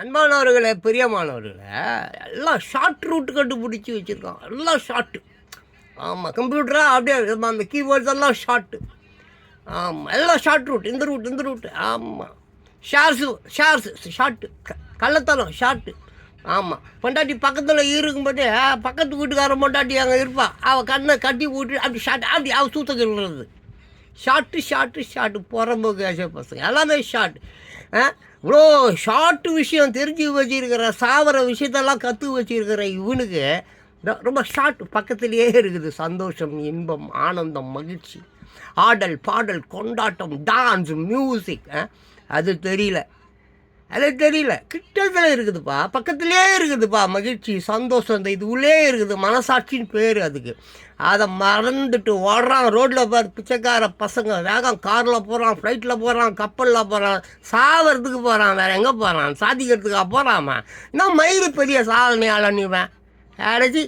அன்பானவர்களை பிரியமானவர்களே எல்லாம் ஷார்ட் ரூட் கண்டுபிடிச்சி வச்சுருக்கான். எல்லாம் ஷார்ட்டு ஆமாம் கம்ப்யூட்டராக அப்படியே அந்த கீபோர்ட்ஸ் எல்லாம் ஷார்ட்டு ஆமாம் எல்லாம் ஷார்ட் ரூட் இந்த ரூட் இந்த ரூட் ஆமாம் ஷார்ஸு ஷார்ஸு ஷார்ட்டு க கள்ளத்தனம் ஷார்ட்டு ஆமாம் பொண்டாட்டி பக்கத்தில் இருக்கும்போது பக்கத்து வீட்டுக்காரன் பொண்டாட்டி அங்கே இருப்பாள் அவள் கண்ணை கட்டி விட்டு அப்படி ஷார்ட் அப்படி அவள் சூத்த சொல்கிறது ஷார்ட்டு ஷார்ட்டு ஷார்ட்டு புறம்போக்கு ஆசை பசங்க. எல்லாமே ஷார்ட் ஆ? இவ்வளோ ஷார்ட்டு விஷயம் தெரிஞ்சு வச்சிருக்கிற சாவர விஷயத்தெல்லாம் கற்று வச்சிருக்கிற இவனுக்கு ரொம்ப ஷார்ட் பக்கத்துலேயே இருக்குது. சந்தோஷம் இன்பம் ஆனந்தம் மகிழ்ச்சி. ஆடல் பாடல் கொண்டாட்டம் டான்ஸ் மியூசிக் அது தெரியல. அது தெரியல. கிட்டத்தில் இருக்குதுப்பா பக்கத்துலேயே இருக்குதுப்பா மகிழ்ச்சி சந்தோஷம் இந்த இது உள்ளே இருக்குது மனசாட்சின்னு பேர் அதுக்கு. அதை மறந்துட்டு ஓடுறான் ரோட்டில் பார் பிச்சைக்கார பசங்க. வேகம் காரில் போகிறான் ஃப்ளைட்டில் போகிறான் கப்பலில் போகிறான் சாவறதுக்கு போகிறான் வேறு எங்கே போகிறான் சாதிக்கிறதுக்காக போகிறாமா இன்னும் மயிறு பெரிய சாதனையாளன் இவன். அடைச்சி